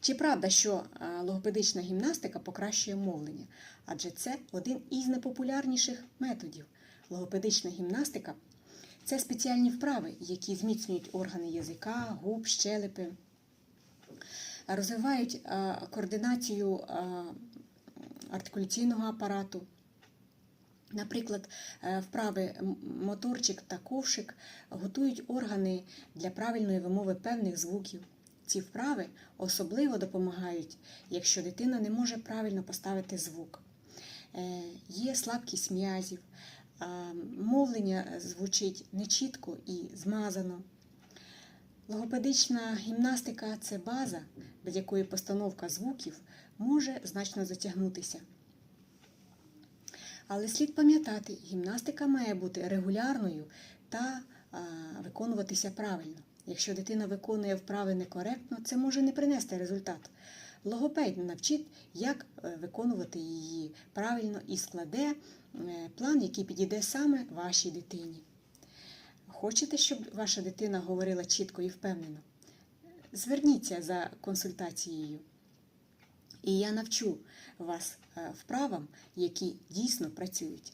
Чи правда, що е, логопедична гімнастика покращує мовлення? Адже це один із найпопулярніших методів. Логопедична гімнастика це спеціальні вправи, які зміцнюють органи язика, губ, щелепи, розвивають е, координацію е, артикуляційного апарату. Наприклад, вправи моторчик та ковшик готують органи для правильної вимови певних звуків. Ці вправи особливо допомагають, якщо дитина не може правильно поставити звук. Е, Є слабкість м'язів, мовлення звучить нечітко і змазано. Логопедична гімнастика це база, без якої постановка звуків може значно затягнутися. Але слід пам'ятати, гімнастика має бути регулярною та виконуватися правильно. Якщо дитина виконує вправи некоректно, це може не принести результат. Логопед навчить, як е, виконувати її правильно і складе е, план, який підійде саме вашій дитині. Хочете, щоб ваша дитина говорила чітко і впевнено? Зверніться за консультацією. І я навчу вас е, вправам, які дійсно працюють.